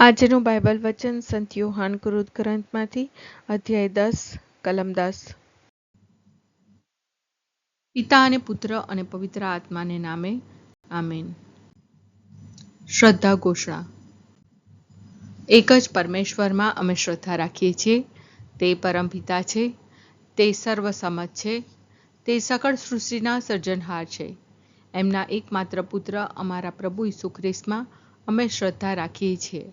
આજનું બાઇબલ વચન સંત યોહાન કૃત ગ્રંથમાંથી, અધ્યાય દસ, કલમ દસ. પિતા અને પુત્ર અને પવિત્ર આત્માને નામે, આમેન. શ્રદ્ધા ઘોષણા. એક જ પરમેશ્વરમાં અમે શ્રદ્ધા રાખીએ છીએ, તે પરમપિતા છે, તે સર્વસમત છે, તે સકળ સૃષ્ટિના સર્જનહાર છે. એમના એકમાત્ર પુત્ર અમારા પ્રભુ ઈસુ ખ્રિસ્તમાં અમે શ્રદ્ધા રાખીએ છીએ.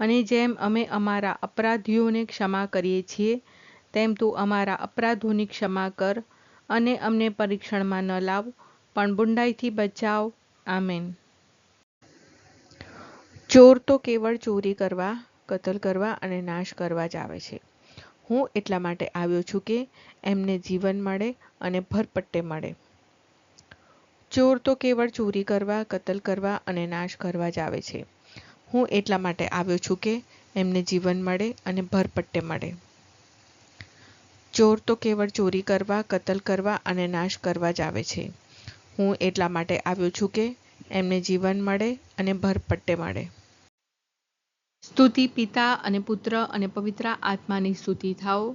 અને જેમ અમે અમારા અપરાધીઓને ક્ષમા કરીએ છીએ, તેમ તું અમારા અપરાધોની ક્ષમા કર અને અમને પરીક્ષણમાં ન લાવ, પણ બુંડાઈથી બચાવ. આમેન. ચોર તો કેવળ ચોરી કરવા, કતલ કરવા અને નાશ કરવા જ આવે છે. હું એટલા માટે આવ્યો છું કે એમને જીવન મળે અને ભરપટ્ટે મળે. ચોર તો કેવળ ચોરી કરવા, કતલ કરવા અને નાશ કરવા જ આવે છે. હું એટલા માટે આવ્યો છું કે એમને જીવન મળે અને ભરપટ્ટે મળે. ચોર તો કેવળ ચોરી કરવા કતલ કરવા અને નાશ કરવા જ આવે છે. હું એટલા માટે આવ્યો છું કે એમને જીવન મળે અને ભરપટ્ટે મળે. સ્તુતિ પિતા અને પુત્ર અને પવિત્ર આત્માની સ્તુતિ થાઓ.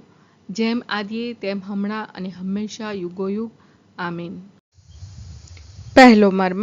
જેમ આદિએ તેમ હમણાં અને હંમેશા યુગોયુગ. આમીન. પહેલો મર્મ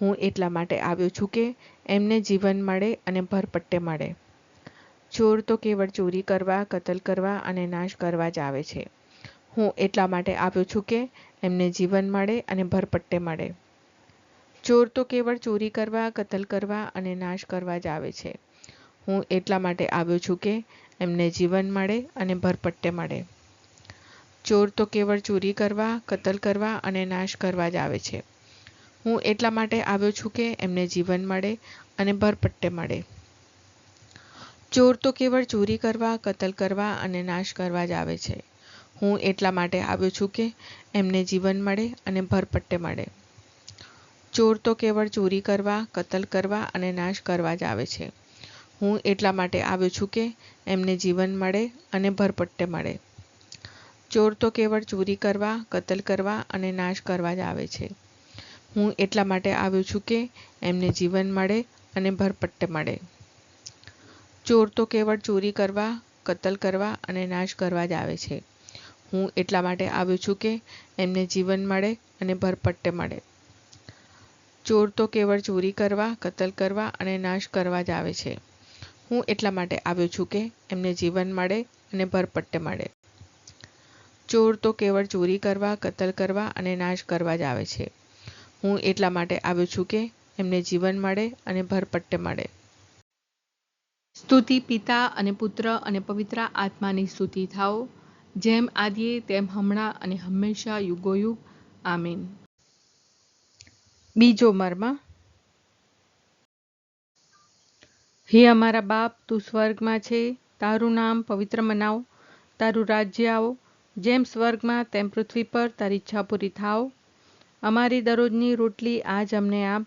હું એટલા માટે આવ્યો છું કે એમને જીવન મળે અને ભરપટ્ટે મળે. ચોર તો કેવળ ચોરી કરવા, કતલ કરવા અને નાશ કરવા જ આવે છે. હું એટલા માટે આવ્યો છું કે એમને જીવન મળે અને ભરપટ્ટે મળે. ચોર તો કેવળ ચોરી કરવા, કતલ કરવા અને નાશ કરવા જ આવે છે. હું એટલા માટે આવ્યો છું કે એમને જીવન મળે અને ભરપટ્ટે મળે. ચોર તો કેવળ ચોરી કરવા, કતલ કરવા અને નાશ કરવા જ આવે છે. હું એટલા માટે આવ્યો છું કે એમને જીવન મળે અને ભરપટ્ટે મળે. ચોર તો કેવળ ચોરી કરવા, કતલ કરવા અને નાશ કરવા જ આવે છે. હું એટલા માટે આવ્યો છું કે એમને જીવન મળે અને ભરપટ્ટે મળે. ચોર તો કેવળ ચોરી કરવા, કતલ કરવા અને નાશ કરવા જ આવે છે. હું એટલા માટે આવ્યો છું કે એમને જીવન મળે અને ભરપટ્ટે મળે. ચોર તો કેવળ ચોરી કરવા, કતલ કરવા અને નાશ કરવા જ આવે છે. હું એટલા માટે આવ્યો છું કે એમને જીવન મળે અને ભરપટ્ટે મળે. ચોર તો કેવળ ચોરી કરવા, કતલ કરવા અને નાશ કરવા જ આવે છે. હું એટલા માટે આવ્યો છું કે એમને જીવન મળે અને ભરપટ્ટે મળે. ચોર તો કેવળ ચોરી કરવા, કતલ કરવા અને નાશ કરવા જ આવે છે. હું એટલા માટે આવ્યો છું કે એમને જીવન મળે અને ભરપટ્ટે મળે. ચોર તો કેવળ ચોરી કરવા, કતલ કરવા અને નાશ કરવા જ આવે છે. હું એટલા માટે આવ્યો છું કે એમને જીવન મળે અને ભરપટ્ટે મળે. સ્તુતિ પિતા અને પુત્ર અને પવિત્ર આત્માની સ્તુતિ થાઓ. જેમ આદિએ તેમ હમણાં અને હંમેશા યુગોયુગ. આમીન. બીજો મર્મ. હે અમારા બાપ તું સ્વર્ગમાં છે. તારું નામ પવિત્ર મનાવ. તારું રાજ્ય આવો. જેમ સ્વર્ગમાં તેમ પૃથ્વી પર તારી ઈચ્છા પૂરી થાવ અમારી દરરોજની રોટલી આજ અમને આપ.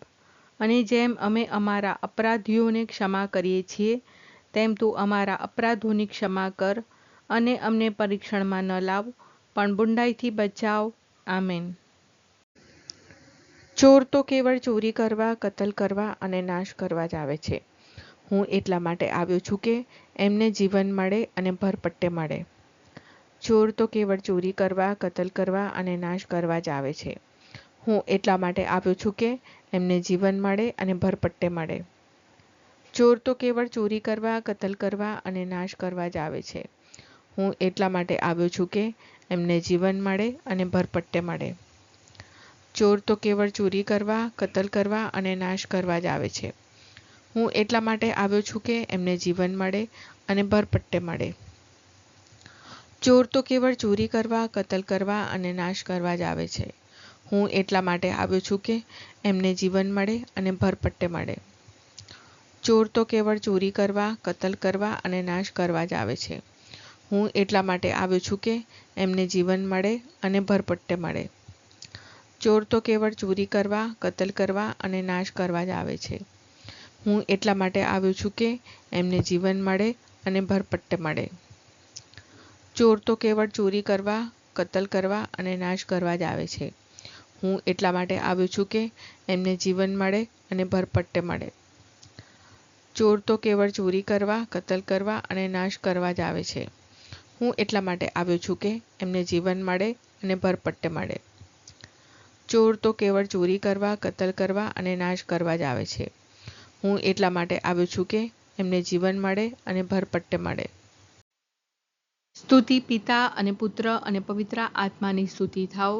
અને જેમ અમે અમારા અપરાધીઓને ક્ષમા કરીએ છીએ, તેમ તું અમારા અપરાધોની ક્ષમા કર અને અમને પરીક્ષણમાં ન લાવ, પણ બુંડાઈથી બચાવ. આમેન. ચોર તો કેવળ ચોરી કરવા, કતલ કરવા અને નાશ કરવા જ આવે છે. હું એટલા માટે આવ્યો છું કે એમને જીવન મળે અને ભરપટ્ટે મળે. ચોર તો કેવળ ચોરી કરવા, કતલ કરવા અને નાશ કરવા જ આવે છે. હું એટલા માટે આવ્યો છું કે એમને જીવન મળે અને ભરપટ્ટે મળે. ચોર તો કેવળ ચોરી કરવા, કતલ કરવા અને નાશ કરવા જ આવે છે. હું એટલા માટે આવ્યો છું કે એમને જીવન મળે અને ભરપટ્ટે મળે. ચોર તો કેવળ ચોરી કરવા, કતલ કરવા અને નાશ કરવા જ આવે છે. હું એટલા માટે આવ્યો છું કે એમને જીવન મળે અને ભરપટ્ટે મળે. ચોર તો કેવળ ચોરી કરવા, કતલ કરવા અને નાશ કરવા જ આવે છે. હું એટલા માટે આવ્યો છું કે એમને જીવન મળે અને ભરપટ્ટે મળે. ચોર તો કેવળ ચોરી કરવા, કતલ કરવા અને નાશ કરવા જ આવે છે. હું એટલા માટે આવ્યો છું કે એમને જીવન મળે અને ભરપટ્ટે મળે. ચોર તો કેવળ ચોરી કરવા, કતલ કરવા અને નાશ કરવા જ આવે છે. હું એટલા માટે આવ્યો છું કે એમને જીવન મળે અને ભરપટ્ટે મળે. ચોર તો કેવળ ચોરી કરવા, કતલ કરવા અને નાશ કરવા જ આવે છે. હું એટલા માટે આવ્યો છું કે એમને જીવન મળે અને ભરપટ્ટે મળે. ચોર તો કેવળ ચોરી કરવા, કતલ કરવા અને નાશ કરવા જ આવે છે. હું એટલા માટે આવ્યો છું કે એમને જીવન મળે અને ભરપટ્ટે મળે. ચોર તો કેવળ ચોરી કરવા, કતલ કરવા અને નાશ કરવા જ આવે છે. હું એટલા માટે આવ્યો છું કે એમને જીવન મળે અને ભરપટ્ટે મળે. સ્તુતિ પિતા અને પુત્ર અને પવિત્ર આત્માની સ્તુતિ થાઓ.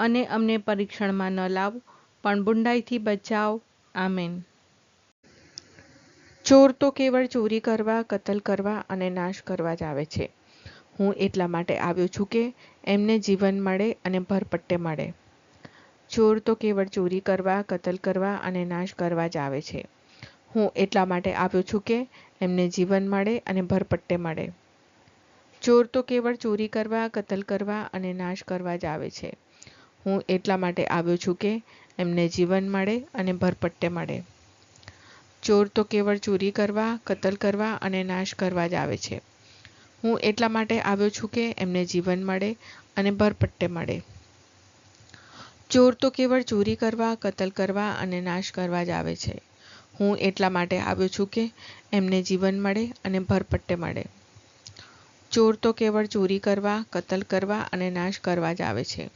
અને અમને પરીક્ષણમાં ન લાવ. પણ બુંડાઈથી બચાવ. આમેન. ચોર તો કેવળ ચોરી કરવા, કતલ કરવા અને નાશ કરવા જ આવે છે. હું એટલા માટે આવ્યો છું કે એમને જીવન મળે અને ભરપટ્ટે મળે. ચોર તો કેવળ ચોરી કરવા, કતલ કરવા અને નાશ કરવા જ આવે છે. હું એટલા માટે આવ્યો છું કે એમને જીવન મળે અને ભરપટ્ટે મળે. ચોર તો કેવળ ચોરી કરવા, કતલ કરવા અને નાશ કરવા જ આવે છે. હું એટલા માટે આવ્યો છું કે એમને જીવન મળે અને ભરપટ્ટે મળે. ચોર તો કેવળ ચોરી કરવા, કતલ કરવા અને નાશ કરવા જ આવે છે. હું એટલા માટે આવ્યો છું કે એમને જીવન મળે અને ભરપટ્ટે મળે. ચોર તો કેવળ ચોરી કરવા, કતલ કરવા અને નાશ કરવા જ આવે છે. હું એટલા માટે આવ્યો છું કે એમને જીવન મળે અને ભરપટ્ટે મળે. ચોર તો કેવળ ચોરી કરવા, કતલ કરવા અને નાશ કરવા જ આવે છે.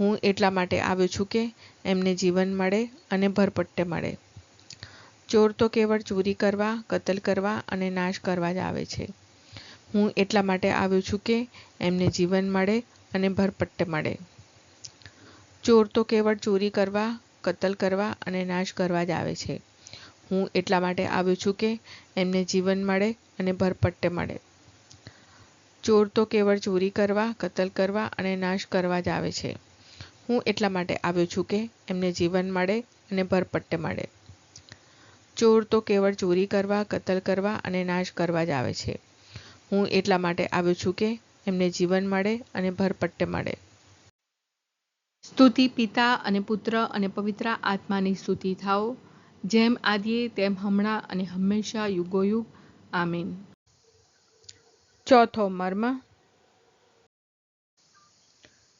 હું એટલા માટે આવ્યો છું કે એમને જીવન મળે અને ભરપટ્ટે મળે. ચોર તો કેવળ ચોરી કરવા, કતલ કરવા અને નાશ કરવા જ આવે છે. હું એટલા માટે આવ્યો છું કે એમને જીવન મળે અને ભરપટ્ટે મળે. ચોર તો કેવળ ચોરી કરવા, કતલ કરવા અને નાશ કરવા જ આવે છે. હું એટલા માટે આવ્યો છું કે એમને જીવન મળે અને ભરપટ્ટે મળે. ચોર તો કેવળ ચોરી કરવા, કતલ કરવા અને નાશ કરવા જ આવે છે. હું એટલા માટે આવ્યો છું કે એમને જીવન મળે અને ભરપટ્ટે મળે. ચોર તો કેવળ ચોરી કરવા કતલ કરવા અને નાશ કરવા જ આવે છે. હું એટલા માટે આવ્યો છું કે એમને જીવન મળે અને ભરપટ્ટે મળે. સ્તુતિ પિતા અને પુત્ર અને પવિત્ર આત્માની સ્તુતિ થાઓ. જેમ આદિએ તેમ હમણાં અને હંમેશા યુગોયુગ. આમીન. ચોથો મર્મ.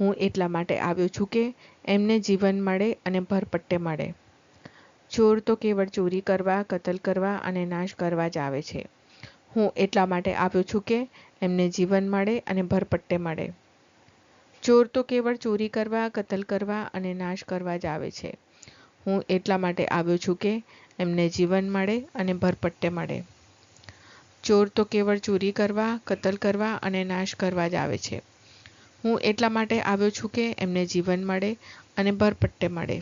હું એટલા માટે આવ્યો છું કે એમને જીવન મળે અને ભરપટ્ટે મળે. ચોર તો કેવળ ચોરી કરવા, કતલ કરવા અને નાશ કરવા જ આવે છે. હું એટલા માટે આવ્યો છું કે એમને જીવન મળે અને ભરપટ્ટે મળે. ચોર તો કેવળ ચોરી કરવા, કતલ કરવા અને નાશ કરવા જ આવે છે. હું એટલા માટે આવ્યો છું કે એમને જીવન મળે અને ભરપટ્ટે મળે. ચોર તો કેવળ ચોરી કરવા, કતલ કરવા અને નાશ કરવા જ આવે છે. હું એટલા માટે આવ્યો છું કે એમને જીવન મળે અને ભરપટ્ટે મળે.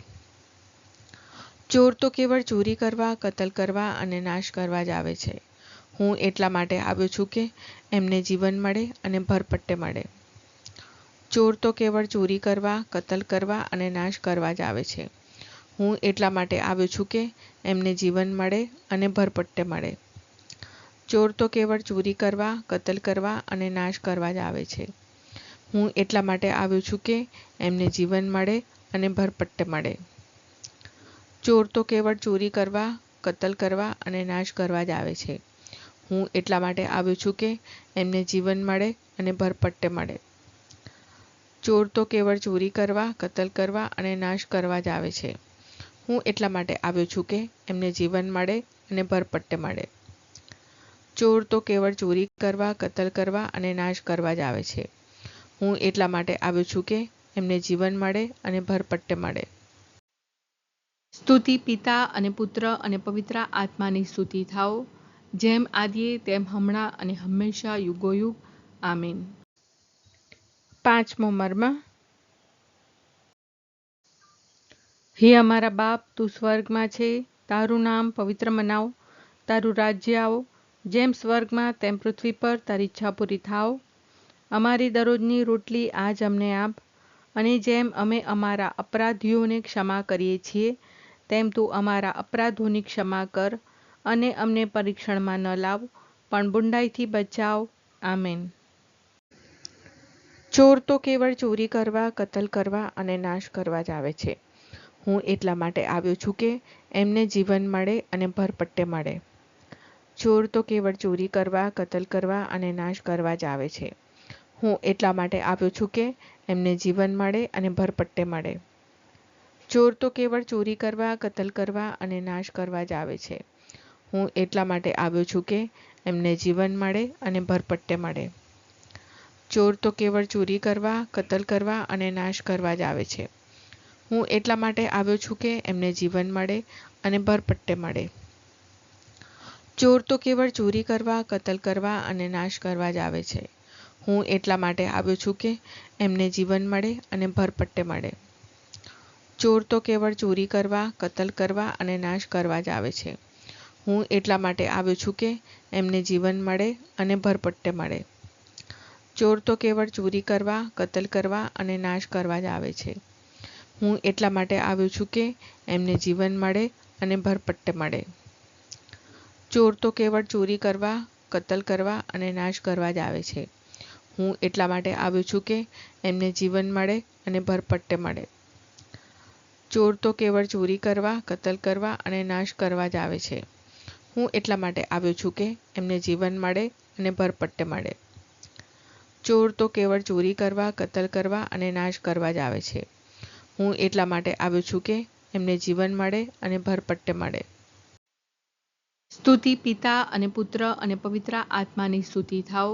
ચોર તો કેવળ ચોરી કરવા, કતલ કરવા અને નાશ કરવા જ આવે છે. હું એટલા માટે આવ્યો છું કે એમને જીવન મળે અને ભરપટ્ટે મળે. ચોર તો કેવળ ચોરી કરવા, કતલ કરવા અને નાશ કરવા જ આવે છે. હું એટલા માટે આવ્યો છું કે એમને જીવન મળે અને ભરપટ્ટે મળે. ચોર તો કેવળ ચોરી કરવા, કતલ કરવા અને નાશ કરવા જ આવે છે. હું એટલા માટે આવ્યો છું કે એમને જીવન મળે અને ભરપટ્ટે મળે. ચોર તો કેવળ ચોરી કરવા, કતલ કરવા અને નાશ કરવા જ આવે છે. હું એટલા માટે આવ્યો છું કે એમને જીવન મળે અને ભરપટ્ટે મળે. ચોર તો કેવળ ચોરી કરવા, કતલ કરવા અને નાશ કરવા જ આવે છે. હું એટલા માટે આવ્યો છું કે એમને જીવન મળે અને ભરપટ્ટે મળે. ચોર તો કેવળ ચોરી કરવા, કતલ કરવા અને નાશ કરવા જ આવે છે. હું એટલા માટે આવ્યો છું કે એમને જીવન મળે અને ભરપટ્ટે મળે. સ્તુતિ પિતા અને પુત્ર અને પવિત્ર આત્માની સ્તુતિ થાઓ. જેમ આદિએ તેમ હમણાં અને હંમેશા યુગોયુગ. આમીન. પાંચમો મર્મ. હે અમારા બાપ તું સ્વર્ગમાં છે. તારું નામ પવિત્ર મનાવ. તારું રાજ્ય આવો. જેમ સ્વર્ગમાં તેમ પૃથ્વી પર તારી ઈચ્છા પૂરી થાવ અમારી દરરોજની રોટલી આજ અમને આપ. અને જેમ અમે અમારા અપરાધીઓને ક્ષમા કરીએ છીએ, તેમ તું અમારા અપરાધોની ક્ષમા કર અને અમને પરીક્ષણમાં ન લાવ, પણ બુંડાઈથી બચાવ. આમેન. ચોર તો કેવળ ચોરી કરવા, કતલ કરવા અને નાશ કરવા જ આવે છે. હું એટલા માટે આવ્યો છું કે એમને જીવન મળે અને ભરપટ્ટે મળે. ચોર તો કેવળ ચોરી કરવા, કતલ કરવા અને નાશ કરવા જ આવે છે. હું એટલા માટે આવ્યો છું કે એમને જીવન મળે અને ભરપટ્ટે મળે. ચોર તો કેવળ ચોરી કરવા, કતલ કરવા અને નાશ કરવા જ આવે છે. હું એટલા માટે આવ્યો છું કે એમને જીવન મળે અને ભરપટ્ટે મળે. ચોર તો કેવળ ચોરી કરવા, કતલ કરવા અને નાશ કરવા જ આવે છે. હું એટલા માટે આવ્યો છું કે એમને જીવન મળે અને ભરપટ્ટે મળે. ચોર તો કેવળ ચોરી કરવા, કતલ કરવા અને નાશ કરવા જ આવે છે. હું એટલા માટે આવ્યો છું કે એમને જીવન મળે અને ભરપટ્ટે મળે. ચોર તો કેવળ ચોરી કરવા, કતલ કરવા અને નાશ કરવા જ આવે છે. હું એટલા માટે આવ્યો છું કે એમને જીવન મળે અને ભરપટ્ટે મળે. ચોર તો કેવળ ચોરી કરવા, કતલ કરવા અને નાશ કરવા જ આવે છે. હું એટલા માટે આવ્યો છું કે એમને જીવન મળે અને ભરપટ્ટે મળે. ચોર તો કેવળ ચોરી કરવા, કતલ કરવા અને નાશ કરવા જ આવે છે. હું એટલા માટે આવ્યો છું કે એમને જીવન મળે અને ભરપટ્ટે મળે. ચોર તો કેવળ ચોરી કરવા, કતલ કરવા અને નાશ કરવા જ આવે છે. હું એટલા માટે આવ્યો છું કે એમને જીવન મળે અને ભરપટ્ટે મળે. ચોર તો કેવળ ચોરી કરવા, કતલ કરવા અને નાશ કરવા જ આવે છે. હું એટલા માટે આવ્યો છું કે એમને જીવન મળે અને ભરપટ્ટે મળે. સ્તુતિ પિતા અને પુત્ર અને પવિત્ર આત્માની સ્તુતિ થાઓ.